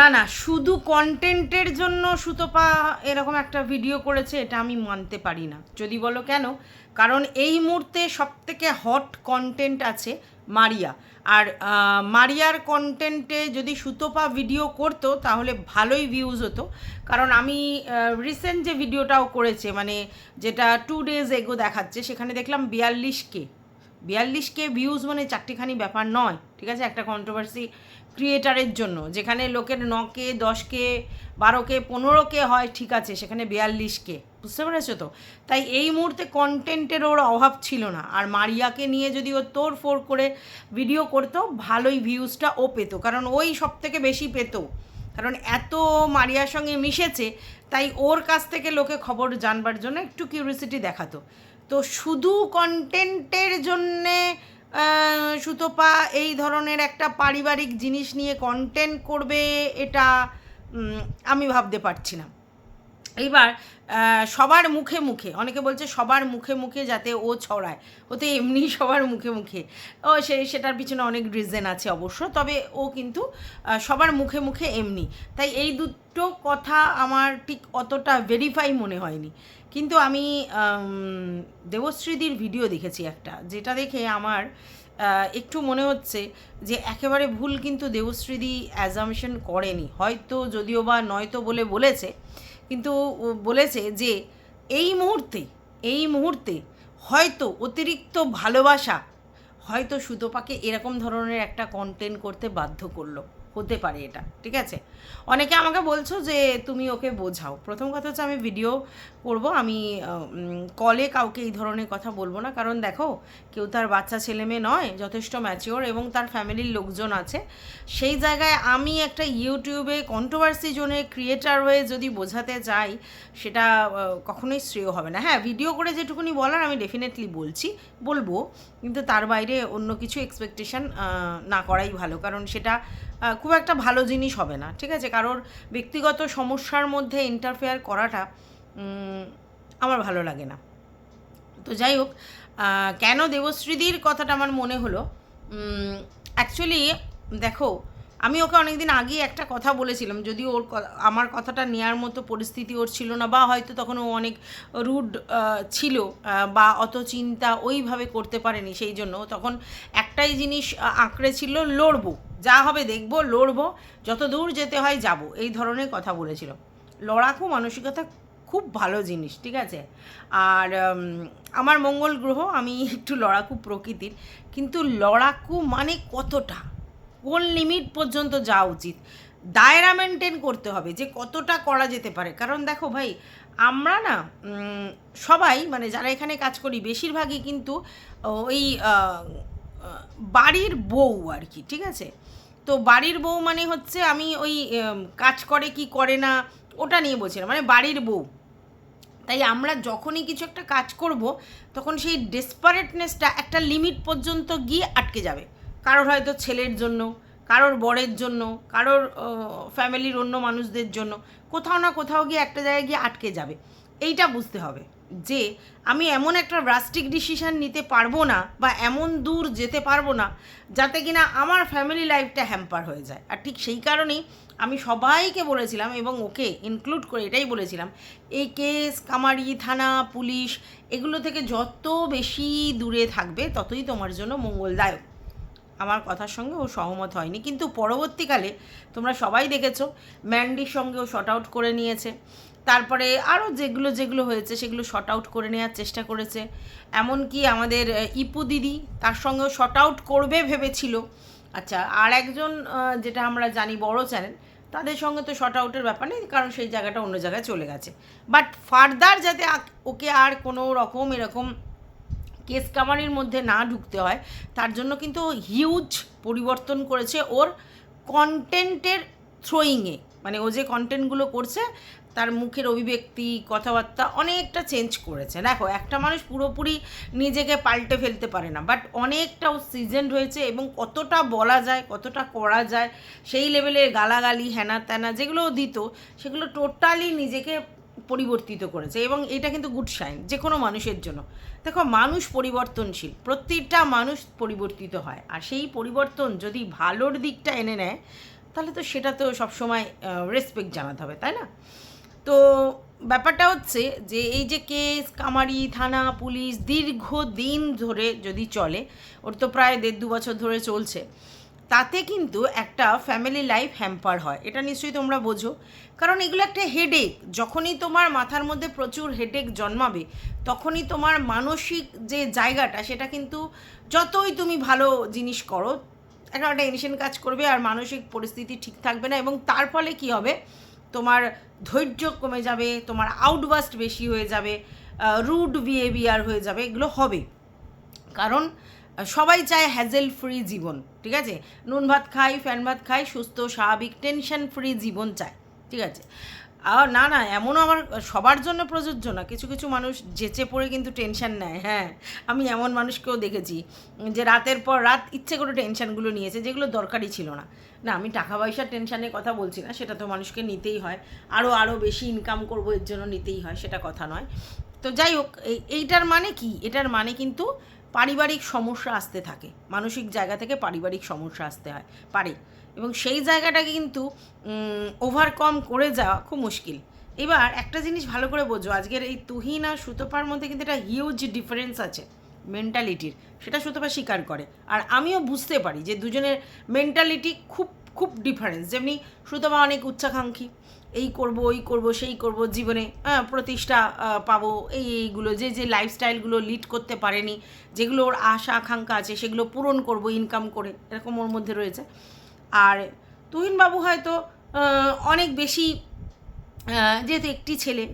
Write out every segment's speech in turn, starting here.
না না, শুধু কন্টেন্টের জন্য সুতপা এরকম একটা ভিডিও করেছে, এটা আমি মানতে পারি না। যদি বলো কেন? কারণ এই মুহূর্তে সবথেকে হট কন্টেন্ট আছে মারিয়া। আর মারিয়ার কন্টেন্টে যদি সুতপা ভিডিও করতো, তাহলে ভালোই ভিউজ হতো। কারণ আমি রিসেন্ট যে ভিডিওটাও করেছে মানে যেটা টু ডেজ এগো দেখাচ্ছে, সেখানে দেখলাম বিয়াল্লিশ কে। বিয়াল্লিশ কে ভিউজ মানে চারটিখানি ব্যাপার নয়, ঠিক আছে? একটা কন্ট্রোভার্সি ক্রিয়েটারের জন্য। যেখানে লোকের ন কে দশ কে বারো কে পনেরো কে হয়, ঠিক আছে, সেখানে বিয়াল্লিশ কে বুঝতে পেরেছ তো? তাই এই মুহূর্তে কন্টেন্টের ওর অভাব ছিল না। আর মারিয়াকে নিয়ে যদি ও তোর ফোর করে ভিডিও করতো, ভালোই ভিউজটা ও পেতো। কারণ ওই সব থেকে বেশি পেতো। কারণ এত মারিয়ার সঙ্গে মিশেছে, তাই ওর কাছ থেকে লোকে খবর জানবার জন্য একটু কিউরিয়াসিটি দেখাতো। তো শুধু কন্টেন্টের জন্যে সুতপা, এই ধরনের একটা পারিবারিক জিনিস নিয়ে কন্টেন্ট করবে, এটা আমি ভাবতে পারছি না। এইবার সবার মুখে মুখে, অনেকে বলছে সবার মুখে মুখে যাতে ও ছড়ায়, ও তো এমনি সবার মুখে মুখে। ও, সে, সেটার পিছনে অনেক রিজন আছে অবশ্য, তবে ও কিন্তু সবার মুখে মুখে এমনি। তাই এই দুটো কথা আমার ঠিক অতটা ভেরিফাই মনে হয়নি। কিন্তু আমি দেবশ্রীদির ভিডিও দেখেছি একটা, যেটা দেখে আমার একটু মনে হচ্ছে যে একেবারে ভুল কিন্তু দেবশ্রীদি অ্যাজামশন করেনি। হয়তো যদিও বা নয়তো বলে বলেছে, কিন্তু বলেছে যে এই মুহূর্তে এই মুহূর্তে হয়তো অতিরিক্ত ভালোবাসা হয়তো সুতোপাকে এরকম ধরনের একটা কন্টেন্ট করতে বাধ্য করল। হতে পারে এটা, ঠিক আছে? অনেকে আমাকে বলছো যে তুমি ওকে বোঝাও। প্রথম কথা হচ্ছে আমি ভিডিও করব, আমি কলে কাউকে এই ধরনের কথা বলব না। কারণ দেখো, কেউ তার বাচ্চা ছেলে মেয়ে নয়, যথেষ্ট ম্যাচিওর এবং তার ফ্যামিলির লোকজন আছে। সেই জায়গায় আমি একটা ইউটিউবে কন্ট্রোভার্সি জোনে ক্রিয়েটার হয়ে যদি বোঝাতে চাই, সেটা কখনোই শ্রেয় হবে না। হ্যাঁ ভিডিও করে যেটুকুনি বলার আমি ডেফিনেটলি বলছি, বলব। কিন্তু তার বাইরে অন্য কিছু এক্সপেকটেশন না করাই ভালো। কারণ সেটা খুব একটা ভালো জিনিস হবে না, ঠিক আছে? কারোর ব্যক্তিগত সমস্যার মধ্যে ইন্টারফেয়ার করাটা আমার ভালো লাগে না। তো যাই হোক কেন দেবশ্রীদির কথাটা আমার মনে হলো? অ্যাকচুয়ালি দেখো, আমি ওকে অনেকদিন আগে একটা কথা বলেছিলাম যদি ওর আমার কথাটা নেওয়ার মতো পরিস্থিতি ওর ছিল না, বা হয়তো তখন ও অনেক রুড ছিল বা অত চিন্তা ওইভাবে করতে পারেনি, সেই জন্য। তখন একটাই জিনিস আঁকড়ে ছিল, লড়বো। যা হবে দেখব, লড়বো, যত দূর যেতে হয় যাব। এই ধরনের কথা বলেছিল। লড়াকু মানসিকতা খুব ভালো জিনিস, ঠিক আছে? আর আমার মঙ্গল গ্রহ, আমি একটু লড়াকু প্রকৃতির, কিন্তু লড়াকু মানে কতটা? কোন লিমিট পর্যন্ত যাওয়া উচিত? দায়রা মেনটেন করতে হবে যে কতটা করা যেতে পারে। কারণ দেখো ভাই, আমরা না সবাই মানে যারা এখানে কাজ করি, বেশিরভাগই কিন্তু ওই বাড়ির বউ আর কি, ঠিক আছে? তো বাড়ির বউ মানে হচ্ছে আমি ওই কাজ করে কি করে না, ওটা নিয়ে বলছিলাম মানে বাড়ির বউ। তাই আমরা যখনই কিছু একটা কাজ করব, তখন সেই ডেসপারেটনেসটা একটা লিমিট পর্যন্ত গিয়ে আটকে যাবে। কারোর হয়তো ছেলের জন্য, কারোর বরের জন্য, কারোর ফ্যামিলির অন্য মানুষদের জন্য, কোথাও না কোথাও গিয়ে একটা জায়গায় গিয়ে আটকে যাবে। এইটা বুঝতে হবে। যে আমি এমন একটা রাস্টিক ডিসিশন নিতে পারব না বা এমন দূর যেতে পারব না যাতে কিনা আমার ফ্যামিলি লাইফটা হ্যাম্পার হয়ে যায়। আর ঠিক সেই কারণেই আমি সবাইকে বলেছিলাম এবং ওকে ইনক্লুড করে এটাই বলেছিলাম এই কেস কামারি, থানা, পুলিশ, এগুলো থেকে যত বেশি দূরে থাকবে ততই তোমার জন্য মঙ্গলদায়ক। আমার কথার সঙ্গে ও সহমত হয়নি। কিন্তু পরবর্তীকালে তোমরা সবাই দেখেছ ম্যান্ডির সঙ্গে ও শর্ট আউট করে নিয়েছে। তারপরে আরও যেগুলো যেগুলো হয়েছে সেগুলো শর্ট আউট করে নেওয়ার চেষ্টা করেছে। এমনকি আমাদের ইপু দিদি তার সঙ্গেও শর্ট আউট করবে ভেবেছিল। আচ্ছা আর একজন যেটা আমরা জানি বড় চ্যানেল তাদের সঙ্গে তো শর্ট আউটের ব্যাপার নেই, কারণ সেই জায়গাটা অন্য জায়গায় চলে গেছে। বাট ফার্দার যাতে ওকে আর কোনো রকম এরকম কেস কামারির মধ্যে না ঢুকতে হয়, তার জন্য কিন্তু হিউজ পরিবর্তন করেছে ওর কন্টেন্টের থ্রোয়িংয়ে মানে ও যে কন্টেন্টগুলো করছে, তার মুখের অভিব্যক্তি, কথাবার্তা অনেকটা চেঞ্জ করেছে। দেখো, একটা মানুষ পুরোপুরি নিজেকে পাল্টে ফেলতে পারে না বাট অনেকটা ও সিজেন্ড হয়েছে এবং কতটা বলা যায়, কতটা করা যায়, সেই লেভেলের গালাগালি হ্যানা ত্যানা যেগুলো দিত, সেগুলো টোটালি নিজেকে পরিবর্তিত করেছে এবং এটা কিন্তু গুড সাইন যে কোনো মানুষের জন্য। দেখো, মানুষ পরিবর্তনশীল প্রত্যেকটা মানুষ পরিবর্তিত হয়, আর সেই পরিবর্তন যদি ভালোর দিকটা এনে নেয় তাহলে তো সেটা তো সবসময় রেসপেক্ট জানাতে হবে, তাই না? তো ব্যাপারটা হচ্ছে যে এই যে কেস কামারি, থানা, পুলিশ দীর্ঘ দিন ধরে যদি চলে, ওর তো প্রায় দেড় দু বছর ধরে চলছে, তাতে কিন্তু একটা ফ্যামিলি লাইফ হ্যাম্পার হয়, এটা নিশ্চয়ই তোমরা বোঝো। কারণ এগুলো একটা হেডেক যখনই তোমার মাথার মধ্যে প্রচুর হেডেক জন্মাবে, তখনই তোমার মানসিক যে জায়গাটা, সেটা কিন্তু যতই তুমি ভালো জিনিস করো একটা টেনশন কাজ করবে আর মানসিক পরিস্থিতি ঠিক থাকবে না এবং তার ফলে কি হবে? তোমার ধৈর্য কমে যাবে, তোমার আউটবাস্ট বেশি হয়ে যাবে রুড বিহেভিয়ার হয়ে যাবে, এগুলো হবে। কারণ সবাই চায় হ্যাজেল ফ্রি জীবন, ঠিক আছে? নুন ভাত খাই, ফ্যান ভাত খাই, সুস্থ, স্বাভাবিক টেনশন ফ্রি জীবন চায়, ঠিক আছে? আর না না, এমনও আমার সবার জন্য প্রযোজ্য না। কিছু কিছু মানুষ যেচে পড়ে কিন্তু টেনশন নেয় হ্যাঁ। আমি এমন মানুষকেও দেখেছি যে রাতের পর রাত ইচ্ছে করে টেনশনগুলো নিয়েছে, যেগুলো দরকারই ছিল না। না, আমি টাকা পয়সার টেনশনের কথা বলছি না, সেটা তো মানুষকে নিতেই হয়। আরও আরও বেশি ইনকাম করব, এর জন্য নিতেই হয়, সেটা কথা নয়। তো যাই হোক, এই, এইটার মানে কি? এটার মানে কিন্তু পারিবারিক সমস্যা আসতে থাকে। মানসিক জায়গা থেকে পারিবারিক সমস্যা আসতে হয়। পারে। এবং সেই জায়গাটাকে কিন্তু ওভারকম করে যাওয়া খুব মুশকিল। এবার একটা জিনিস ভালো করে বোঝো, আজকের এই তুহিন আর সুতপার মধ্যে কিন্তু একটা হিউজ ডিফারেন্স আছে মেন্টালিটির সেটা সুতপা স্বীকার করে। আর আমিও বুঝতে পারি যে দুজনের মেন্টালিটি খুব খুব ডিফারেন্স যেমনি সুতপা অনেক উচ্চাকাঙ্ক্ষী, এই করব, ওই করব, সেই করব, জীবনে প্রতিষ্ঠা পাবো, এই, এইগুলো, যে যে লাইফস্টাইলগুলো লিড করতে পারেনি, যেগুলো ওর আশা আকাঙ্ক্ষা আছে, সেগুলো পূরণ করব ইনকাম করে, এরকম ওর মধ্যে রয়েছে। আর তুহিনবাবু হয়তো অনেক বেশি যেহেতু একটি ছেলে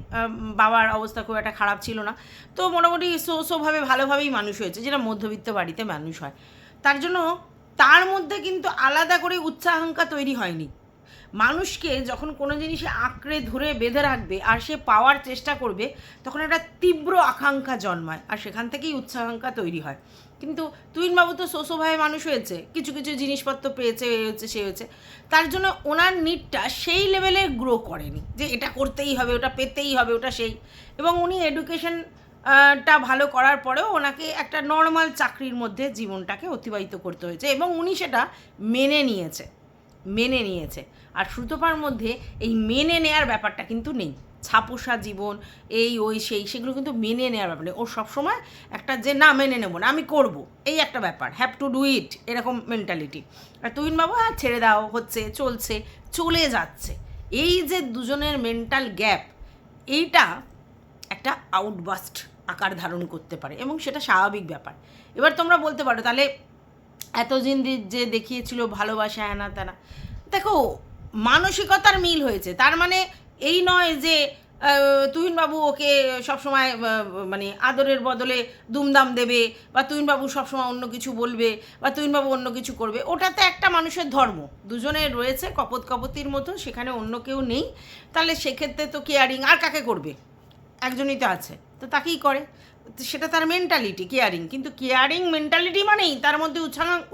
বাবার অবস্থা খুব একটা খারাপ ছিল না। তো মোটামুটি সো, সোভাবে, ভালোভাবেই মানুষ হয়েছে, যেটা মধ্যবিত্ত বাড়িতে মানুষ হয়। তার জন্য তার মধ্যে কিন্তু আলাদা করে উচ্চাকাঙ্ক্ষা তৈরি হয়নি। মানুষকে যখন কোনো জিনিসে আঁকড়ে ধরে বেঁধে রাখবে আর সে পাওয়ার চেষ্টা করবে, তখন একটা তীব্র আকাঙ্ক্ষা জন্মায়, আর সেখান থেকেই উচ্চাকাঙ্ক্ষা তৈরি হয়। কিন্তু তুহিনবাবু তো সোসোভাবে মানুষ হয়েছে, কিছু কিছু জিনিসপত্র পেয়েছে, এ হয়েছে, সে হয়েছে। তার জন্য ওনার নিডটা সেই লেভেলে গ্রো করেনি, যে এটা করতেই হবে, ওটা পেতেই হবে, ওটা সেই। এবং উনি এডুকেশন টা ভালো করার পরেও ওনাকে একটা নর্মাল চাকরির মধ্যে জীবনটাকে অতিবাহিত করতে হয়েছে এবং উনি সেটা মেনে নিয়েছে মেনে নিয়েছে। আর সুতপার মধ্যে এই মেনে নেয়ার ব্যাপারটা কিন্তু নেই। ছাপোষা জীবন, এই, ওই, সেই, সেগুলো কিন্তু মেনে নেওয়ার ব্যাপার নেই। ও সবসময় একটা যে, না, মেনে নেব না, আমি করব। এই একটা ব্যাপার। হ্যাভ টু ডু ইট এরকম মেন্টালিটি আর তুহিন বাবু হ্যাঁ ছেড়ে দাও, হচ্ছে, চলছে, চলে যাচ্ছে। এই যে, দুজনের মেন্টাল গ্যাপ এইটা একটা আউটবাস্ট আকার ধারণ করতে পারে এবং সেটা স্বাভাবিক ব্যাপার। এবার তোমরা বলতে পারো, তাহলে এতদিন যে দেখিয়েছিল ভালোবাসা, হ্যানা ত্যানা, দেখো, মানসিকতার মিল হয়েছে। তার মানে এই নয় যে তুহিনবাবু ওকে সবসময় মানে আদরের বদলে দুমদাম দেবে, বা তুহিনবাবু সবসময় অন্য কিছু বলবে, বা তুহিনবাবু অন্য কিছু করবে, ওটা তো একটা মানুষের ধর্ম। দুজনে রয়েছে কপত কপতির মতো, সেখানে অন্য কেউ নেই। তাহলে সেক্ষেত্রে তো কেয়ারিং আর কাকে করবে? একজনই তো আছে, তো তাকেই করে। সেটা তার মেন্টালিটি কেয়ারিং কিন্তু কেয়ারিং মেন্টালিটি মানেই তার মধ্যে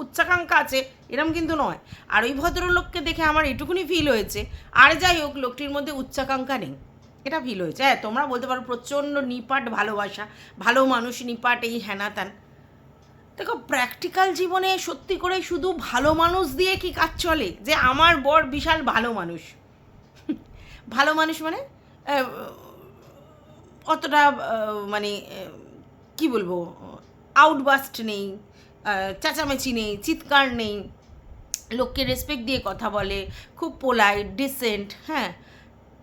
উচ্চাকাঙ্ক্ষা আছে, এরম কিন্তু নয়। আর ওই ভদ্রলোককে দেখে আমার এটুকুনি ফিল হয়েছে। আর যাই হোক, লোকটির মধ্যে উচ্চাকাঙ্ক্ষা নেই। এটা ফিল হয়েছে। হ্যাঁ তোমরা বলতে পারো প্রচণ্ড নিপাট ভালোবাসা, ভালো মানুষ, নিপাট এই হ্যানাতান দেখো প্র্যাকটিক্যাল জীবনে সত্যি করে শুধু ভালো মানুষ দিয়ে কি কাজ চলে? যে আমার বর বিশাল ভালো মানুষ। ভালো মানুষ মানে অতটা মানে কি বলব আউটবাস্ট নেই চেঁচামেচি নেই, চিৎকার নেই। লোককে রেসপেক্ট দিয়ে কথা বলে, খুব পোলাইট ডিসেন্ট হ্যাঁ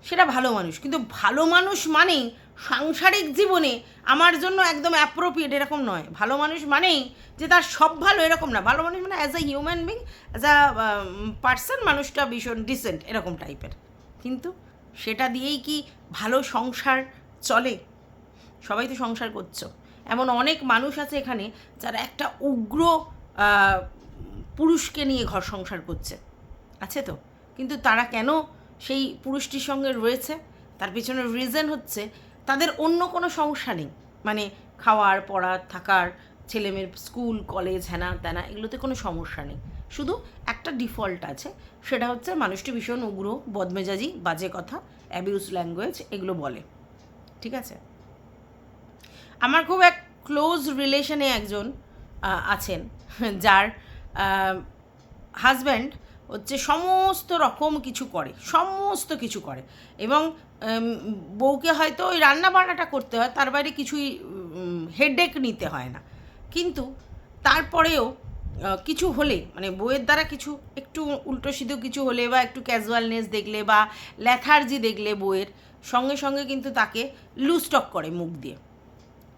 সেটা ভালো মানুষ। কিন্তু ভালো মানুষ মানেই সাংসারিক জীবনে আমার জন্য একদম অ্যাপ্রোপ্রিয়েট এরকম নয়। ভালো মানুষ মানেই যে তার সব ভালো এরকম না। ভালো মানুষ মানে as a human being as a person মানুষটা ভীষণ ডিসেন্ট এরকম টাইপের কিন্তু সেটা দিয়েই কি ভালো সংসার চলে? সবাই তো সংসার করছ। এমন অনেক মানুষ আছে এখানে যারা একটা উগ্র পুরুষকে নিয়ে ঘর সংসার করছে। আছে তো? কিন্তু তারা কেন সেই পুরুষটির সঙ্গে রয়েছে? তার পিছনের রিজন হচ্ছে তাদের অন্য কোনো সমস্যা নেই। মানে খাওয়ার, পড়ার, থাকার, ছেলেমেয়ের স্কুল কলেজ হ্যানা ত্যানা এগুলোতে কোনো সমস্যা নেই। শুধু একটা ডিফল্ট আছে, সেটা হচ্ছে মানুষটি ভীষণ উগ্র, বদমেজাজি, বাজে কথা অ্যাবিউজ ল্যাঙ্গুয়েজ এগুলো বলে। ঠিক আছে? আমার খুব এক ক্লোজ রিলেশনে একজন আছেন, যার হাজব্যান্ড হচ্ছে সমস্ত রকম কিছু করে, সমস্ত কিছু করে এবং বউকে হয়তো ওই রান্না বান্নাটা করতে হয়, তার বাইরে কিছুই হেডেক নিতে হয় না। কিন্তু তারপরেও কিছু হলে মানে বইয়ের দ্বারা কিছু, একটু উল্টো সিধো কিছু হলে বা একটু ক্যাজুয়ালনেস দেখলে বা ল্যাথার্জি দেখলে বইয়ের সঙ্গে সঙ্গে কিন্তু তাকে লুস্টক করে মুখ দিয়ে।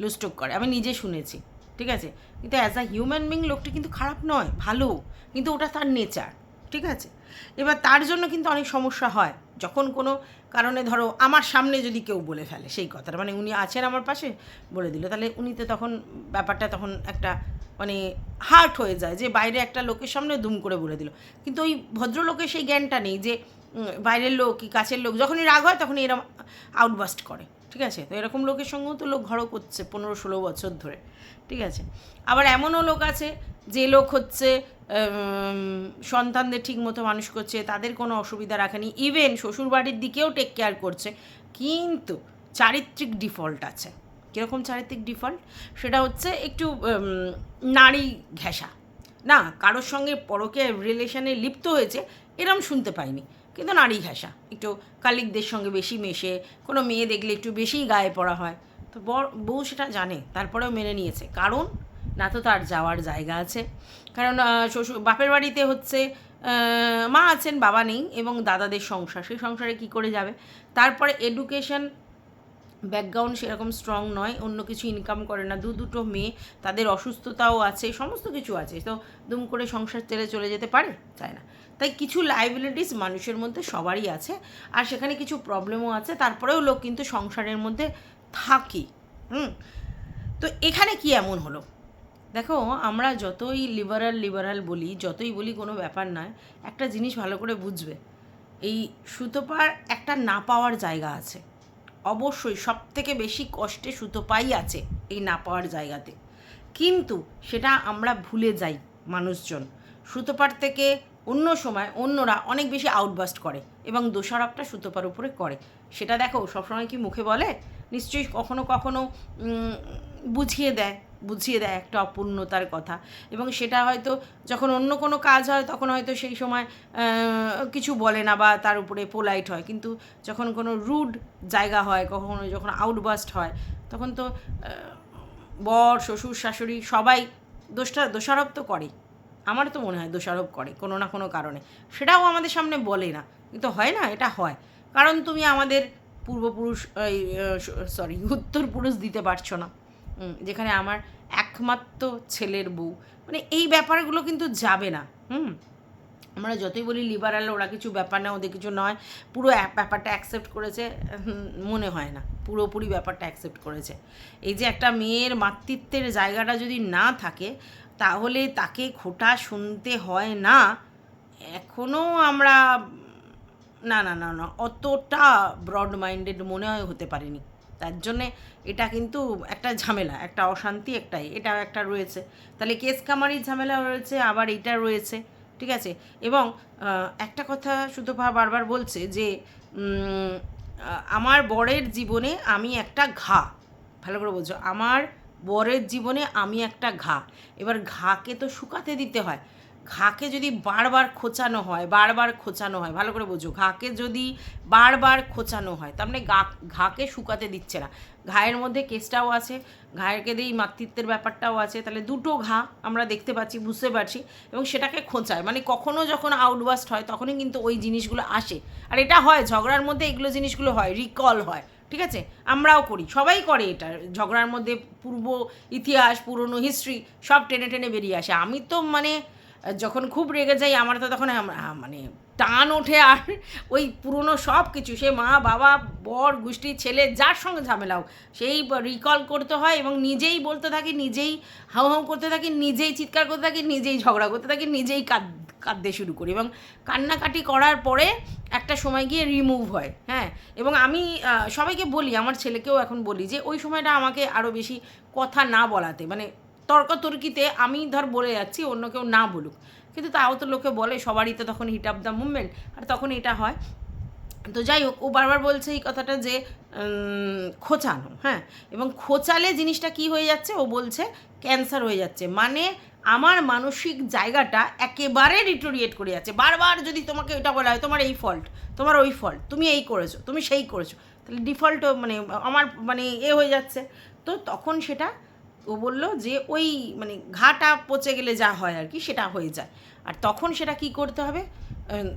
লুস্টক করে। আমি নিজে শুনেছি, ঠিক আছে? কিন্তু অ্যাজ আ হিউম্যান বিং লোকটি কিন্তু খারাপ নয়, ভালো। কিন্তু ওটা তার নেচার ঠিক আছে? এবার তার জন্য কিন্তু অনেক সমস্যা হয়। যখন কোনো কারণে ধরো আমার সামনে যদি কেউ বলে ফেলে সেই কথাটা মানে উনি আছেন আমার পাশে বলে দিল, তাহলে উনি তো তখন ব্যাপারটা তখন একটা মানে হার্ট হয়ে যায় যে বাইরে একটা লোকের সামনে দুম করে বলে দিল। কিন্তু ওই ভদ্রলোকের সেই জ্ঞানটা নেই যে বাইরের লোক কি কাছের লোক, যখনই রাগ হয় তখনই এরম আউটবাস্ট করে। ঠিক আছে? তো এরকম লোকের সঙ্গেও তো লোক ঘরও করছে পনেরো ষোলো বছর ধরে। ঠিক আছে? আবার এমনও লোক আছে যে লোক হচ্ছে সন্তানদের ঠিক মতো মানুষ করছে, তাদের কোনো অসুবিধা রাখেনি ইভেন শ্বশুরবাড়ির দিকেও টেক কেয়ার করছে। কিন্তু চারিত্রিক ডিফল্ট আছে। কীরকম চারিত্রিক ডিফল্ট সেটা হচ্ছে একটু নারী ঘেঁষা। না, কারোর সঙ্গে পরকে রিলেশনে লিপ্ত হয়েছে, এরম শুনতে পাইনি। কিন্তু নারী ঘেঁষা। একটু কালিকদের সঙ্গে বেশি মেশে, কোনো মেয়ে দেখলে একটু বেশিই গায়ে পড়া হয়। তো বউ সেটা জানে, তারপরেও মেনে নিয়েছে। কারণ, না তো তার যাওয়ার জায়গা আছে। কারণ শ্বশুর, বাপের বাড়িতে হচ্ছে মা আছেন, বাবা নেই, এবং দাদাদের সংসার, সেই সংসারে কি করে যাবে? তারপরে এডুকেশন ব্যাকগ্রাউন্ড সেরকম স্ট্রং নয়, অন্য কিছু ইনকাম করে না। দু দুটো মেয়ে, তাদের অসুস্থতাও আছে, সমস্ত কিছু আছে। তো দুম করে সংসার ছেড়ে চলে যেতে পারে? তাই না। তাই কিছু লাইবিলিটিস মানুষের মধ্যে সবারই আছে, আর সেখানে কিছু প্রবলেমও আছে, তারপরেও লোক কিন্তু সংসারের মধ্যে থাকে। হুম। তো এখানে কি এমন হলো? দেখো, আমরা যতই লিবারাল লিবারাল বলি, যতই বলি কোনো ব্যাপার নয়, একটা জিনিস ভালো করে বুঝবে। এই সুতোপার একটা না পাওয়ার জায়গা আছে। অবশ্যই সব থেকে বেশি কষ্টে সুতোপাই আছে এই না পাওয়ার জায়গাতে। কিন্তু সেটা আমরা ভুলে যাই মানুষজন। সুতোপার থেকে অন্য সময় অন্যরা অনেক বেশি আউটবাস্ট করে এবং দোষারোপটা সুতোপার উপরে করে। সেটা দেখো সবসময় কি মুখে বলে? নিশ্চয়ই কখনো কখনো বুঝিয়ে দেয়। বুঝিয়ে দেয় একটা অপূর্ণতার কথা। এবং সেটা হয়তো যখন অন্য কোনো কাজ হয়, তখন হয়তো সেই সময় কিছু বলে না বা তার উপরে পোলাইট হয়। কিন্তু যখন কোনো রুড জায়গা হয়, কখনো যখন আউটবাস্ট হয়, তখন তো বর, শ্বশুর, শাশুড়ি সবাই দোষটা, দোষারোপ তো করে আমার তো মনে হয় দোষারোপ করে কোনো না কোনো কারণে। সেটাও আমাদের সামনে বলে না। কিন্তু হয় না, এটা হয়। কারণ তুমি আমাদের পূর্বপুরুষ সরি উত্তর পুরুষ দিতে পারছ না। যেখানে আমার একমাত্র ছেলের বউ। মানে এই ব্যাপারগুলো কিন্তু যাবে না, হুম? আমরা যতই বলি লিবারাল ওরা কিছু ব্যাপার না, ওদের কিছু নয়। পুরো ব্যাপারটা অ্যাকসেপ্ট করেছে মনে হয় না। পুরোপুরি ব্যাপারটা অ্যাকসেপ্ট করেছে। এই যে একটা মেয়ের মাতৃত্বের জায়গাটা যদি না থাকে, তাহলে তাকে খোটা শুনতে হয় না। এখনও আমরা, না না না না, অতটা ব্রড মাইন্ডেড মনে হয় হতে পারেনি। তার জন্যে এটা কিন্তু একটা ঝামেলা, একটা অশান্তি একটাই, এটা একটা রয়েছে। তাহলে কেস কামারির ঝামেলা রয়েছে, আবার এটা রয়েছে, ঠিক আছে? এবং একটা কথা শুধু বারবার বলছে যে আমার বরের জীবনে আমি একটা ঘা, ভালো করে বলছো আমার বরের জীবনে আমি একটা ঘা, এবার ঘাকে তো শুকাতে দিতে হয়। ঘাকে যদি বারবার খোঁচানো হয়, বারবার খোঁচানো হয়, ভালো করে বোঝো, ঘাকে যদি বারবার খোঁচানো হয়, তার মানে গা, ঘাকে শুকাতে দিচ্ছে না। ঘায়ের মধ্যে কেসটাও আছে, ঘায়েরকে দিয়েই মাতৃত্বের ব্যাপারটাও আছে, তাহলে দুটো ঘা আমরা দেখতে পাচ্ছি, বুঝতে পারছি, এবং সেটাকে খোঁচায়। মানে কখনো যখন আউটবাস্ট হয়, তখনই কিন্তু ওই জিনিসগুলো আসে। আর এটা হয়, ঝগড়ার মধ্যে এগুলো জিনিসগুলো হয় রিকল হয়, ঠিক আছে? আমরাও করি, সবাই করে এটা, ঝগড়ার মধ্যে পূর্ব ইতিহাস, পুরনো হিস্ট্রি সব টেনে টেনে বেরিয়ে আসে। আমি তো মানে যখন খুব রেগে যাই, আমার তো তখন মানে টান ওঠে আর ওই পুরনো সব কিছু। সে মা, বাবা, বর, গোষ্ঠী, ছেলে, যার সঙ্গে ঝামেলা হোক, সেই রিকল করতে হয় এবং নিজেই বলতে থাকি, নিজেই হাউ হাউ করতে থাকি, নিজেই চিৎকার করতে থাকি, নিজেই ঝগড়া করতে থাকি, নিজেই কাঁদ, কাঁদতে শুরু করি এবং কান্নাকাটি করার পরে একটা সময় গিয়ে রিমুভ হয় হ্যাঁ। এবং আমি সবাইকে বলি, আমার ছেলেকেও এখন বলি যে, ওই সময়টা আমাকে আরও বেশি কথা না বলাতে মানে তর্কাতর্কিতে আমি ধর বলে যাচ্ছি, অন্য কেউ না বলুক। কিন্তু তাও তো লোকে বলে, সবারই তো তখন হিট আপ দ্য মুভমেন্ট আর তখন এটা হয়। তো যাই হোক, ও বারবার বলছে এই কথাটা যে খোঁচানো হ্যাঁ? এবং খোঁচালে জিনিসটা কি হয়ে যাচ্ছে? ও বলছে ক্যান্সার হয়ে যাচ্ছে। মানে আমার মানসিক জায়গাটা একেবারে ডিটোরিয়েট করে যাচ্ছে। বারবার যদি তোমাকে এটা বলা হয়, তোমার এই ফল্ট তোমার ওই ফল্ট তুমি এই করেছ, তুমি সেই করেছ, তাহলে ডিফল্ট মানে আমার মানে এ হয়ে যাচ্ছে। তো তখন সেটা ও বলল যে ওই মানে ঘাটা পচে গেলে যা হয় আর কি, সেটা হয়ে যায়। আর তখন সেটা কি করতে হবে?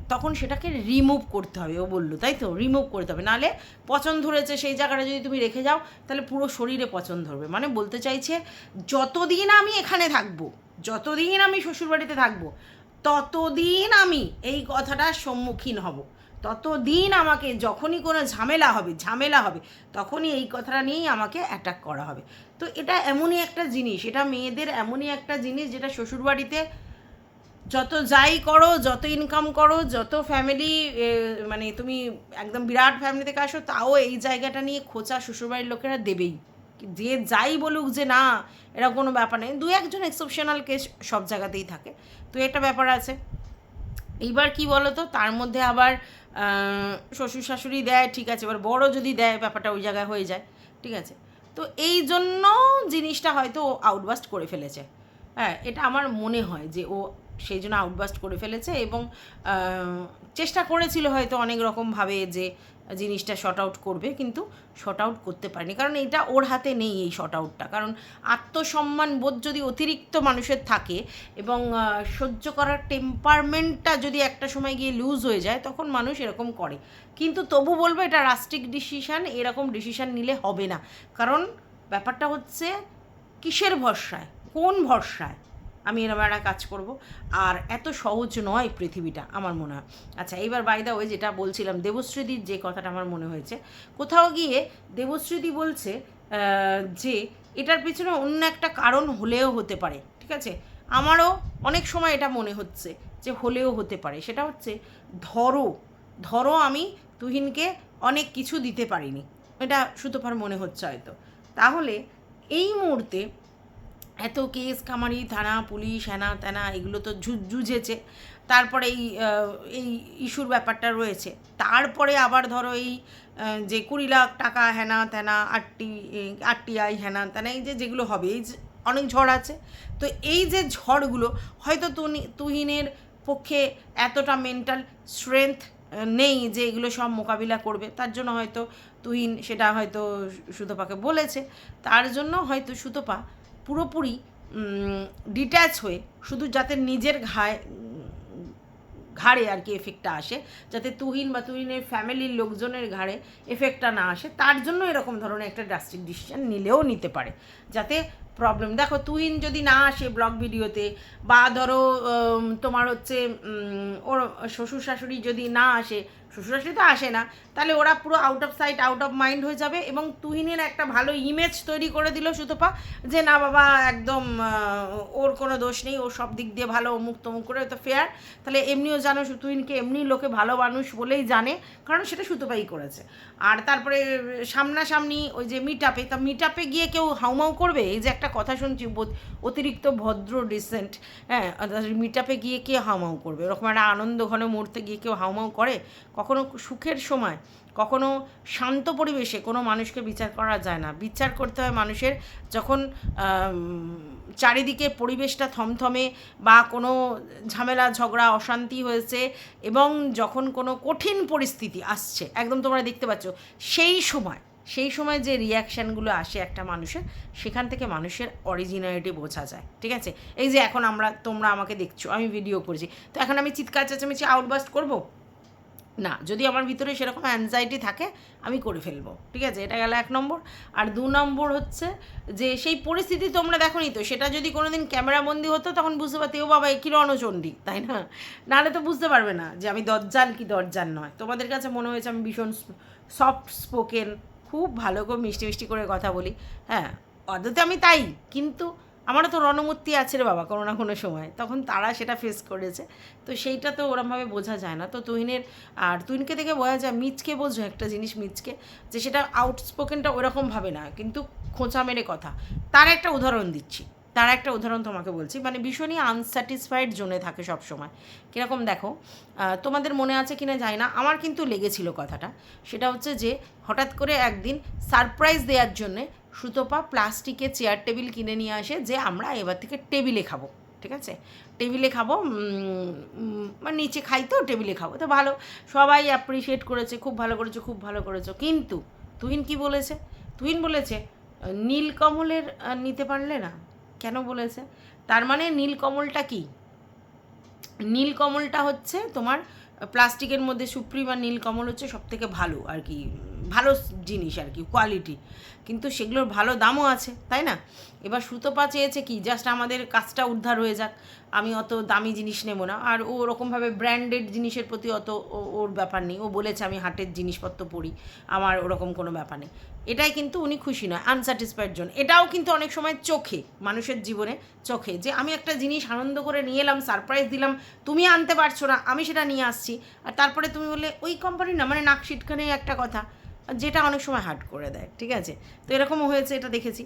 তখন সেটাকে রিমুভ করতে হবে, ও বলল, তাই তো? রিমুভ করতে হবে। নাহলে পচন ধরেছে, সেই জায়গাটা যদি তুমি রেখে যাও, তাহলে পুরো শরীরে পচন ধরবে। মানে বলতে চাইছে, যতদিন আমি এখানে থাকব, যতদিন আমি শ্বশুরবাড়িতে থাকব, ততদিন আমি এই কথাটার সম্মুখীন হব। ততদিন আমাকে যখনই কোনো ঝামেলা হবে ঝামেলা হবে, তখনই এই কথাটা নিয়েই আমাকে অ্যাটাক করা হবে। তো এটা এমনই একটা জিনিস, এটা মেয়েদের এমনই একটা জিনিস যেটা শ্বশুরবাড়িতে যত যাই করো, যত ইনকাম করো, যত ফ্যামিলি মানে তুমি একদম বিরাট ফ্যামিলি থেকে আসো তাও এই জায়গাটা নিয়ে খোঁচা শ্বশুরবাড়ির লোকেরা দেবেই। যে যাই বলুক যে না, এরা কোনো ব্যাপার নেই। দু একজন এক্সেপশনাল কেস সব জায়গাতেই থাকে। তো একটা ব্যাপার আছে। এইবার কি বলো তো তার মধ্যে আবার শ্বশুর শাশুড়ি দেয়, ঠিক আছে। এবার বড় যদি দেয়, ব্যাপারটা ওই জায়গায় হয়ে যায়, ঠিক আছে। তো এই জন্য জিনিসটা হয়তো ও আউটবাস্ট করে ফেলেছে। হ্যাঁ এটা আমার মনে হয় যে ও সেই জন্য আউটবাস্ট করে ফেলেছে এবং চেষ্টা করেছিল হয়তো অনেক রকমভাবে যে জিনিসটা শর্ট আউট করবে, কিন্তু শর্ট আউট করতে পারেনি। কারণ এটা ওর হাতে নেই এই শর্ট আউটটা কারণ আত্মসম্মান বোধ যদি অতিরিক্ত মানুষের থাকে এবং সহ্য করার টেম্পারমেন্টটা যদি একটা সময় গিয়ে লুজ হয়ে যায়, তখন মানুষ এরকম করে। কিন্তু তবু বলব এটা রাস্ট্রিক ডিসিশান এরকম ডিসিশান নিলে হবে না। কারণ ব্যাপারটা হচ্ছে কিসের ভরসায়? কোন ভরসায়? আমি এরকম একটা কাজ করব। আর এত সহজ নয় পৃথিবীটা, আমার মনে হয়। আচ্ছা এইবার বাইদা ওই যেটা বলছিলাম, দেবশ্রীদির যে কথাটা আমার মনে হয়েছে, কোথাও গিয়ে দেবশ্রীদি বলছে যে এটার পিছনে অন্য একটা কারণ হলেও হতে পারে, ঠিক আছে? আমারও অনেক সময় এটা মনে হচ্ছে যে হলেও হতে পারে। সেটা হচ্ছে ধরো ধরো আমি তুহিনকে অনেক কিছু দিতে পারিনি। এটা সুতোপার মনে হচ্ছে হয়তো। তাহলে এই মুহূর্তে এত কেস কামারি থানা, পুলিশ হ্যানা ত্যানা এগুলো তো জুঝেছে তারপরে এই এই ইস্যুর ব্যাপারটা রয়েছে। তারপরে আবার ধরো এই যে কুড়ি লাখ টাকা হ্যানা ত্যানা আটটি আটটি আই হ্যানা ত্যানা এই যে যেগুলো হবে, এই অনেক ঝড় আছে। তো এই যে ঝড়গুলো, হয়তো তুনি, তুহিনের পক্ষে এতটা মেন্টাল স্ট্রেংথ নেই যে এগুলো সব মোকাবিলা করবে। তার জন্য হয়তো তুহিন সেটা হয়তো সুতপাকে বলেছে। তার জন্য হয়তো সুতপা পুরোপুরি ডিট্যাচ হয়ে, শুধু যাতে নিজের ঘায়, ঘাড়ে আর কি এফেক্টটা আসে, যাতে তুহিন বা তুহিনের ফ্যামিলির লোকজনের ঘাড়ে এফেক্টটা না আসে, তার জন্য এরকম ধরনের একটা ড্রাস্টিক ডিসিশান নিলেও নিতে পারে। যাতে প্রবলেম দেখো তুহিন যদি না আসে ব্লগ ভিডিওতে বা ধরো তোমার হচ্ছে ওর শ্বশুর শাশুড়ি যদি না আসে, শ্বশুর শাশুড়ি তো আসে না, তাহলে ওরা পুরো out of sight out of mind হয়ে যাবে এবং তুহিনের একটা ভালো ইমেজ তৈরি করে দিল সুতপা যে, না বাবা, একদম ওর কোনো দোষ নেই, ও সব দিক দিয়ে ভালো, অমুক তমুক করে তো ফেয়ার তাহলে এমনিও জানো তুহিনকে এমনি লোকে ভালো মানুষ বলেই জানে, কারণ সেটা সুতপাই করেছে। আর তারপরে, সামনাসামনি ওই যে মিট আপে তা মিট আপে গিয়ে কেউ হাউমাউ করবে? এই যে একটা কথা শুনছি অতিরিক্ত ভদ্র ডিসেন্ট হ্যাঁ মিট আপে গিয়ে কে হাউমাউ করবে? এরকম একটা আনন্দ ঘন মুহূর্তে গিয়ে কেউ হাউমাউ করে? কখনো সুখের সময়, কখনো শান্ত পরিবেশে কোনো মানুষকে বিচার করা যায় না। বিচার করতে হয় মানুষের যখন চারিদিকে পরিবেশটা থমথমে বা কোনো ঝামেলা, ঝগড়া, অশান্তি হয়েছে এবং যখন কোনো কঠিন পরিস্থিতি আসছে, একদম তোমরা দেখতে পাচ্ছ, সেই সময় সেই সময় যে রিয়াকশানগুলো আসে একটা মানুষের, সেখান থেকে মানুষের অরিজিনালিটি বোঝা যায়, ঠিক আছে? এই যে এখন আমরা, তোমরা আমাকে দেখছ, আমি ভিডিও করছি, তো এখন আমি চিৎকার, চেঁচামেচি আউটবাস্ট করব? না, যদি আমার ভিতরে সেরকম অ্যাংজাইটি থাকে, আমি করে ফেলব, ঠিক আছে? এটা গেল এক নম্বর। আর দু নম্বর হচ্ছে যে, সেই পরিস্থিতি তোমরা দেখোনি তো, সেটা যদি কোনোদিন ক্যামেরাবন্দি হতো, তখন বুঝতে পারতে, ও বাবা একই রণচণ্ডী, তাই না? নাহলে তো বুঝতে পারবে না যে আমি দরজান কি দরজাল নয়। তোমাদের কাছে মনে হয়েছে আমি ভীষণ সফট স্পোকেন খুব ভালো করে মিষ্টি মিষ্টি করে কথা বলি। হ্যাঁ অদতে আমি তাই, কিন্তু আমারও তো রণমূর্তি আছে রে বাবা কোনো না কোনো সময়। তখন তারা সেটা ফেস করেছে। তো সেইটা তো ওরমভাবে বোঝা যায় না। তো তুহিনের, আর তুহিনকে দেখে বোঝা যায় মিচকে বোঝো একটা জিনিস মিচকে যে সেটা আউটস্পোকেনটা ওরকমভাবে না, কিন্তু খোঁচা মেরে কথা। তার একটা উদাহরণ দিচ্ছি। তার একটা উদাহরণ তোমাকে বলছি। মানে ভীষণই আনস্যাটিসফাইড জোনে থাকে সব সময় কীরকম দেখো তোমাদের মনে আছে কিনা জানি না, আমার কিন্তু লেগেছিল কথাটা। সেটা হচ্ছে যে, হঠাৎ করে একদিন সারপ্রাইজ দেওয়ার জন্যে সুতোপা প্লাস্টিকের চেয়ার টেবিল কিনে নিয়ে আসে যে, আমরা এবার থেকে টেবিলে খাব। ঠিক আছে? টেবিলে খাব মানে নিচে খাই তো টেবিলে খাব। তো ভালো, সবাই অ্যাপ্রিসিয়েট করেছে, খুব ভালো করেছ, খুব ভালো করেছ। কিন্তু তুহিন কি বলেছে? তুহিন বলেছে, নীলকমলের নিতে পারলে না? কেন বলেছে? তার মানে নীলকমলটা কি? নীলকমলটা হচ্ছে তোমার প্লাস্টিকের মধ্যে সুপ্রিম আর নীলকমল হচ্ছে সব থেকে ভালো আর কি, ভালো জিনিস আর কি কোয়ালিটি কিন্তু সেগুলোর ভালো দামও আছে, তাই না? এবার সুতোপা চেয়েছে কি? জাস্ট আমাদের কাজটা উদ্ধার হয়ে যাক। আমি অত দামি জিনিস নেব না। আর ও ওরকমভাবে ব্র্যান্ডেড জিনিসের প্রতি অত ওর ব্যাপার নেই। ও বলেছে আমি হাটের জিনিসপত্র পড়ি আমার ওরকম কোনো ব্যাপার নেই। এটাই কিন্তু উনি খুশি নয় আনস্যাটিসফাইড জন। এটাও কিন্তু অনেক সময় চোখে, মানুষের জীবনে চোখে যে আমি একটা জিনিস আনন্দ করে নিয়ে এলাম সারপ্রাইজ দিলাম, তুমি আনতে পারছ না, আমি সেটা নিয়ে আসছি। আর তারপরে তুমি বললে, ওই কোম্পানির না মানে নাক সিটখানে একটা কথা। যেটা অনেক সময় হার্ট করে দেয়, ঠিক আছে? তো এরকমও হয়েছে, এটা দেখেছি।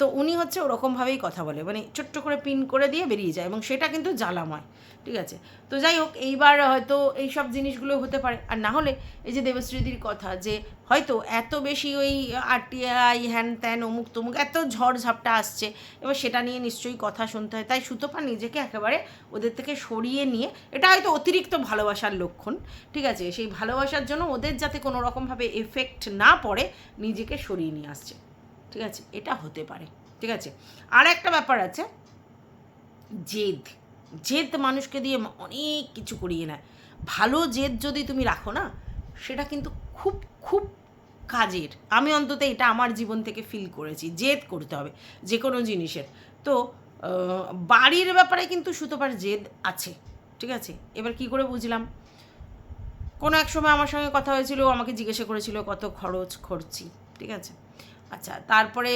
তো উনি হচ্ছে ওরকমভাবেই কথা বলে মানে ছোট্ট করে পিন করে দিয়ে বেরিয়ে যায় এবং সেটা কিন্তু জ্বালাময়, ঠিক আছে? তো যাই হোক, এইবার হয়তো এই সব জিনিসগুলো হতে পারে। আর না হলে এই যে দেবশ্রীদির কথা যে হয়তো এত বেশি ওই আরটিআই হ্যান ত্যান, অমুক তমুক, এত ঝড় ঝাপটা আসছে, এবার সেটা নিয়ে নিশ্চয়ই কথা শুনতে হয়। তাই সুতপা নিজেকে একেবারে ওদের থেকে সরিয়ে নিয়ে, এটা হয়তো অতিরিক্ত ভালোবাসার লক্ষণ, ঠিক আছে? সেই ভালোবাসার জন্য ওদের যাতে কোনো রকমভাবে এফেক্ট না পড়ে নিজেকে সরিয়ে নিয়ে আসছে। ঠিক আছে? এটা হতে পারে। ঠিক আছে? আর একটা ব্যাপার আছে, জেদ। জেদ মানুষকে দিয়ে অনেক কিছু করিয়ে নেয়। ভালো জেদ যদি তুমি রাখো না, সেটা কিন্তু খুব খুব কাজের। আমি অন্তত এটা আমার জীবন থেকে ফিল করেছি। জেদ করতে হবে যে কোনো জিনিসের। তো বাড়ির ব্যাপারে কিন্তু সুতোপার জেদ আছে। ঠিক আছে? এবার কি করে বুঝলাম? কোনো এক সময় আমার সঙ্গে কথা হয়েছিল আমাকে জিজ্ঞাসা করেছিল, কত খরচ করছি? ঠিক আছে? আচ্ছা তারপরে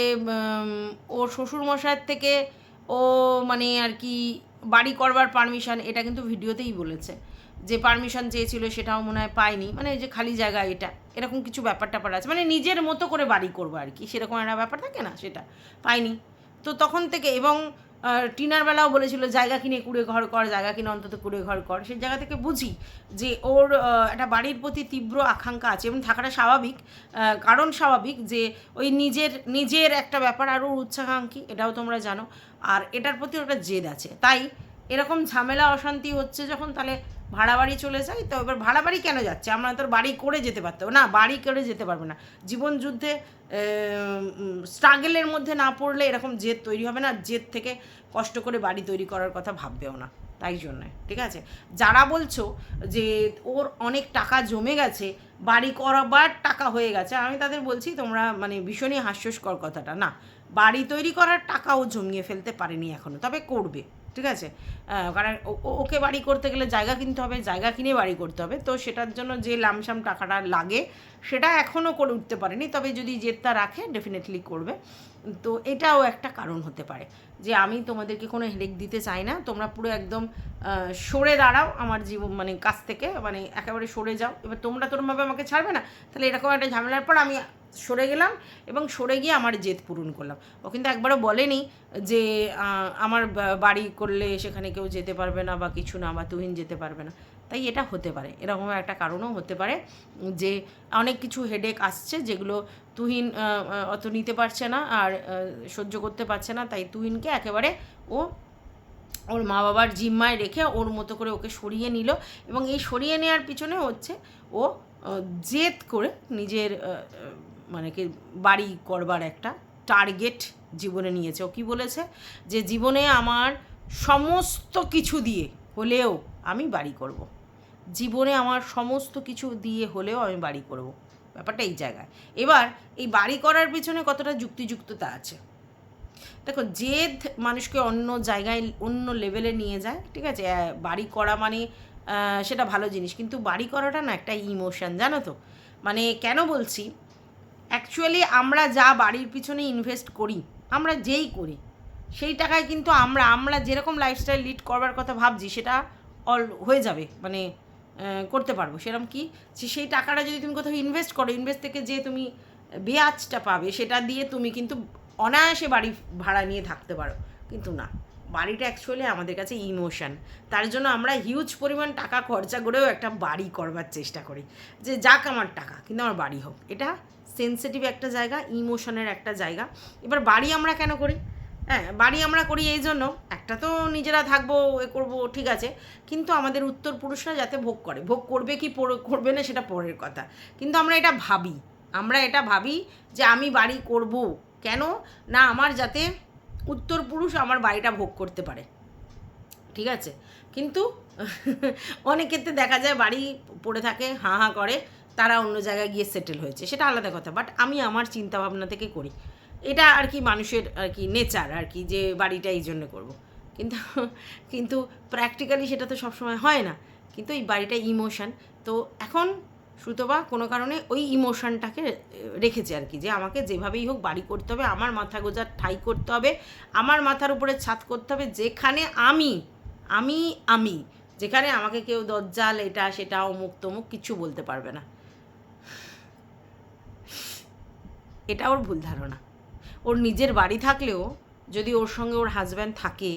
ও শ্বশুরমশাইয়ের থেকে ও মানে আর কি বাড়ি করবার পারমিশন এটা কিন্তু ভিডিওতেই বলেছে। যে পারমিশন চেয়েছিল সেটাও মনে হয় পায়নি। মানে যে খালি জায়গা এটা, এরকম কিছু ব্যাপার ট্যাপার আছে। মানে নিজের মতো করে বাড়ি করব আর কি, সেরকম একটা ব্যাপার থাকে না সেটা পাইনি তো তখন থেকে, এবং টিনার বেলাও বলেছিল, জায়গা কিনে কুড়ে ঘর কর, জায়গা কিনে অন্তত কুড়ে ঘর কর। সেই জায়গা থেকে বুঝি যে ওর একটা বাড়ির প্রতি তীব্র আকাঙ্ক্ষা আছে এবং থাকাটা স্বাভাবিক কারণ স্বাভাবিক যে ওই নিজের নিজের একটা ব্যাপার আরও উচ্চাকাঙ্ক্ষী, এটাও তোমরা জানো। আর এটার প্রতি ওটা জেদ আছে। তাই এরকম ঝামেলা, অশান্তি হচ্ছে যখন তাহলে ভাড়া বাড়ি চলে যাই তো এবার ভাড়া বাড়ি কেন যাচ্ছে? আমরা তোর বাড়ি করে যেতে পারতাম না, বাড়ি করে যেতে পারবে না। জীবন যুদ্ধে স্ট্রাগেলের মধ্যে না পড়লে এরকম জেদ তৈরি হবে না, জেদ থেকে কষ্ট করে বাড়ি তৈরি করার কথা ভাববেও না, তাই জন্যে, ঠিক আছে? যারা বলছো যে ওর অনেক টাকা জমে গেছে, বাড়ি করাবার টাকা হয়ে গেছে, আমি তাদের বলছি তোমরা মানে ভীষণই হাস্যস্কর কথাটা, না, বাড়ি তৈরি করার টাকাও জমিয়ে ফেলতে পারেনি এখনও তবে করবে। ঠিক আছে? কারণ ওকে বাড়ি করতে গেলে জায়গা কিনতে হবে, জায়গা কিনে বাড়ি করতে হবে। তো সেটার জন্য যে লামসাম টাকাটা লাগে, সেটা এখনও করে উঠতে পারেনি, তবে যদি জেদটা রাখে ডেফিনেটলি করবে। তো এটাও একটা কারণ হতে পারে যে আমি তোমাদেরকে কোনো হেডেক দিতে চাই না। তোমরা পুরো একদম সরে দাঁড়াও আমার জীবন মানে কাছ থেকে মানে একেবারে সরে যাও। এবার তোমরা তোরমভাবে আমাকে ছাড়বে না, তাহলে এরকম একটা ঝামেলার পর আমি সরে গেলাম এবং সরে গিয়ে আমার জেদ পূরণ করলাম। ও কিন্তু একবারও বলেনি যে আমার বাড়ি করলে সেখানে কেউ যেতে পারবে না বা কিছু না বা তুহিন যেতে পারবে না। তাই এটা হতে পারে। এরকম একটা কারণও হতে পারে যে, অনেক কিছু হেডেক আসছে যেগুলো তুহিন অত নিতে পারছে না আর সহ্য করতে পারছে না। তাই তুহিনকে একেবারে ও, ওর মা বাবার জিম্মায় রেখে ওর মতো করে ওকে সরিয়ে নিল এবং এই সরিয়ে নেওয়ার পিছনে হচ্ছে ও জেদ করে নিজের মানে কি বাড়ি করবার একটা টার্গেট জীবনে নিয়েছে। ও কি বলেছে? যে জীবনে আমার সমস্ত কিছু দিয়ে হলেও আমি বাড়ি করব। জীবনে আমার সমস্ত কিছু দিয়ে হলেও আমি বাড়ি করব। ব্যাপারটা এই জায়গায়। এবার এই বাড়ি করার পিছনে কতটা যুক্তিযুক্ততা আছে? দেখো জেদ মানুষকে অন্য জায়গায়, অন্য লেভেলে নিয়ে যায়, ঠিক আছে? বাড়ি করা মানে সেটা ভালো জিনিস। কিন্তু বাড়ি করাটা না একটা ইমোশন জানো তো? মানে কেন বলছি? অ্যাকচুয়ালি আমরা যা বাড়ির পিছনে ইনভেস্ট করি, আমরা যেই করি, সেই টাকায় কিন্তু আমরা আমরা যেরকম লাইফস্টাইল লিড করবার কথা ভাবছি, সেটা অল হয়ে যাবে মানে করতে পারব। সেরকম কি? যে সেই টাকাটা যদি তুমি কোথাও ইনভেস্ট করো ইনভেস্ট থেকে যে তুমি বেয়াজটা পাবে, সেটা দিয়ে তুমি কিন্তু অনায়াসে বাড়ি ভাড়া নিয়ে থাকতে পারো। কিন্তু না, বাড়িটা অ্যাকচুয়ালি আমাদের কাছে ইমোশন তার জন্য আমরা হিউজ পরিমাণ টাকা খরচা করেও একটা বাড়ি করবার চেষ্টা করি। যে যাক আমার টাকা, কিন্তু আমার বাড়ি হোক। এটা সেন্সিটিভ একটা জায়গা ইমোশনের একটা জায়গা। এবার বাড়ি আমরা কেন করি? হ্যাঁ বাড়ি আমরা করি এই জন্য, একটা তো নিজেরা থাকব, এ করব, ঠিক আছে। কিন্তু আমাদের উত্তর পুরুষরা যাতে ভোগ করে, ভোগ করবে কি করবে না সেটা পরের কথা। কিন্তু আমরা এটা ভাবি, আমরা এটা ভাবি যে আমি বাড়ি করব। কেন? না, আমার যাতে উত্তর পুরুষ আমার বাড়িটা ভোগ করতে পারে। ঠিক আছে? কিন্তু অনেক ক্ষেত্রে দেখা যায় বাড়ি পড়ে থাকে, হাঁ হাঁ করে তারা অন্য জায়গায় গিয়ে সেটেল হয়েছে, সেটা আলাদা কথা বাট আমি আমার চিন্তা ভাবনা থেকে করি। এটা আর কি মানুষের আর কি নেচার আর কি যে বাড়িটা এই জন্য করব। কিন্তু কিন্তু প্র্যাকটিক্যালি সেটা তো সবসময় হয় না। কিন্তু এই বাড়িটা ইমোশান তো এখন সুতবা কোনো কারণে ওই ইমোশনটাকে রেখেছে আর কি, যে আমাকে যেভাবেই হোক বাড়ি করতে হবে, আমার মাথা গোজার ঠাই করতে হবে, আমার মাথার উপরে ছাদ করতে হবে, যেখানে আমি আমি আমি, যেখানে আমাকে কেউ দজ্জাল, এটা, সেটা, অমুক, তমুক কিছু বলতে পারবে না। এটা ওর ভুল ধারণা। ওর নিজের বাড়ি থাকলেও যদি ওর সঙ্গে ওর হাজব্যান্ড থাকে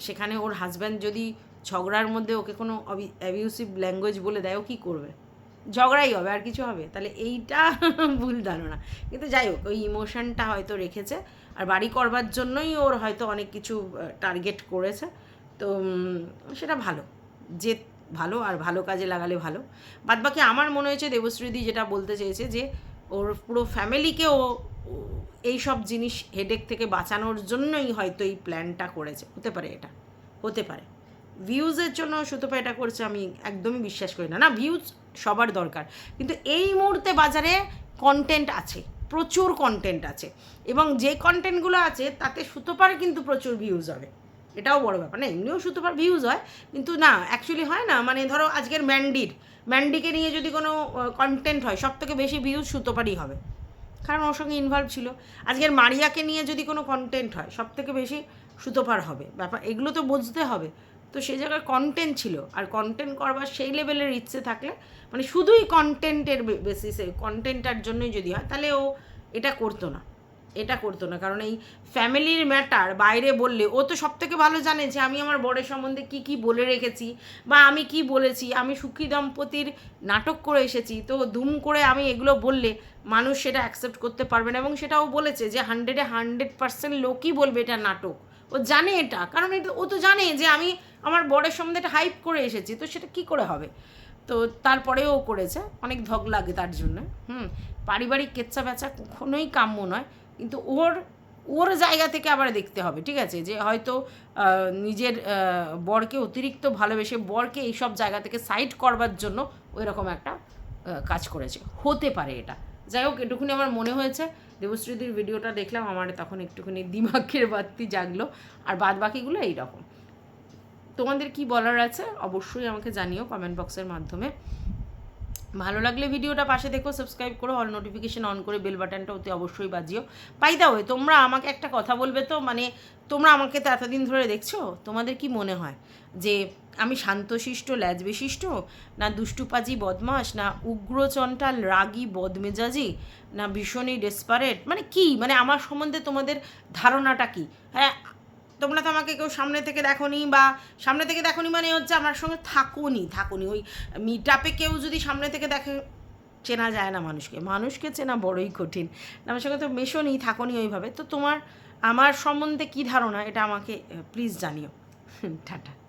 সেখানে ওর হাজব্যান্ড যদি ঝগড়ার মধ্যে ওকে কোনো অ্যাবিউসিভ ল্যাঙ্গুয়েজ বলে দেয়, ও কী করবে? ঝগড়াই হবে, আর কিছু হবে? তাহলে এইটা ভুল ধারণা। কিন্তু যাই হোক, ওই ইমোশনটা হয়তো রেখেছে, আর বাড়ি করবার জন্যই ওর হয়তো অনেক কিছু টার্গেট করেছে। তো সেটা ভালো। যে ভালো আর ভালো কাজে লাগালে ভালো। বাদবাকি আমার মনে হয়েছে দেবশ্রীদি যেটা বলতে চেয়েছে যে ওর পুরো ফ্যামিলিকে ও, এই সব জিনিস হেডেক থেকে বাঁচানোর জন্যই হয়তো এই প্ল্যানটা করেছে। হতে পারে এটা। হতে পারে। ভিউজের জন্য সুতপা এটা করছে, আমি একদমই বিশ্বাস করি না। না ভিউজ সবার দরকার। কিন্তু এই মুহূর্তে বাজারে কন্টেন্ট আছে, প্রচুর কন্টেন্ট আছে। এবং যে কন্টেন্টগুলো আছে, তাতে সুতোপার কিন্তু প্রচুর ভিউজ হবে। এটাও বড় ব্যাপার। না, এমনিও সুতোপার ভিউজ হয়। কিন্তু না অ্যাকচুয়ালি হয় না। মানে ধরো, আজকের ম্যান্ডির ম্যান্ডিকে নিয়ে যদি কোনো কন্টেন্ট হয়, সব থেকে বেশি ভিউজ সুতোপারই হবে। কারণ ওর সঙ্গে ইনভলভ ছিল। আজকের মারিয়াকে নিয়ে যদি কোনো কন্টেন্ট হয়, সব থেকে বেশি সুতোপার হবে। ব্যাপার এগুলো তো বুঝতে হবে। তো সেই জায়গায় কন্টেন্ট ছিল। আর কন্টেন্ট করবার সেই লেভেলের ইচ্ছে থাকলে মানে শুধুই কন্টেন্টের বেসিসে কন্টেন্টটার জন্যই যদি হয়, তাহলে ও এটা করতো না। এটা করতো না। কারণ এই ফ্যামিলির ম্যাটার, বাইরে বললে, ও তো সব থেকে ভালো জানে যে আমি আমার বরের সম্বন্ধে কি কি বলে রেখেছি বা আমি কি বলেছি। আমি সুখী দম্পতির নাটক করে এসেছি, তো ধুম করে আমি এগুলো বললে মানুষ সেটা অ্যাকসেপ্ট করতে পারবে না। এবং সেটাও বলেছে যে হান্ড্রেডে হান্ড্রেড পার্সেন্ট লোকই বলবে এটা নাটক। ও জানে এটা, কারণ এটা, ও তো জানে যে আমি আমার বরের সম্বন্ধে এটা হাইপ করে এসেছি, তো সেটা কি করে হবে? তো তারপরেও করেছে, অনেক ধক লাগে তার জন্য। হুম, পারিবারিক কেচ্চা বেচা কখনোই কাম্য নয়। কিন্তু ওর ওর জায়গা থেকে আবার দেখতে হবে, ঠিক আছে? যে হয়তো নিজের বরকে অতিরিক্ত ভালোবেসে বরকে এইসব জায়গা থেকে সাইড করবার জন্য ওই রকম একটা কাজ করেছে। হতে পারে এটা। যাই হোক, এটুকুনি আমার মনে হয়েছে। দেবশ্রীদির ভিডিওটা দেখলাম, আমার তখন একটুখানি দিমাগের বাত্তি জাগলো, আর বাদ বাকিগুলো এইরকম। তোমাদের কি বলার আছে? অবশ্যই আমাকে জানিও কমেন্ট বক্সের মাধ্যমে। ভালো লাগলে ভিডিওটা পাশে দেখো সাবস্ক্রাইব করো অল নোটিফিকেশন অন করে বেল বাটনটা অতি অবশ্যই বাজিও। পাই দাও তোমরা আমাকে একটা কথা বলবে তো? মানে তোমরা আমাকে তো এতদিন ধরে দেখছ? তোমাদের কি মনে হয় যে আমি শান্তশিষ্ট ল্যাজ বিশিষ্ট না দুষ্টুপাজি বদমাস না উগ্রচন্টাল, রাগী, বদমেজাজি, না ভীষণই ডেসপারেট মানে কি? মানে আমার সম্বন্ধে তোমাদের ধারণাটা কি? হ্যাঁ তোমরা তো আমাকে কেউ সামনে থেকে দেখোনি বা সামনে থেকে দেখোনি মানে হচ্ছে আমার সঙ্গে থাকোনি, থাকুনি। ওই মিট আপে কেউ যদি সামনে থেকে দেখে, চেনা যায় না মানুষকে। মানুষকে চেনা বড়ই কঠিন। আমার সঙ্গে তো মেশোনি থাকুনি ওইভাবে। তো তোমার, আমার সম্বন্ধে কী ধারণা? এটা আমাকে প্লিজ জানিও। টাটা।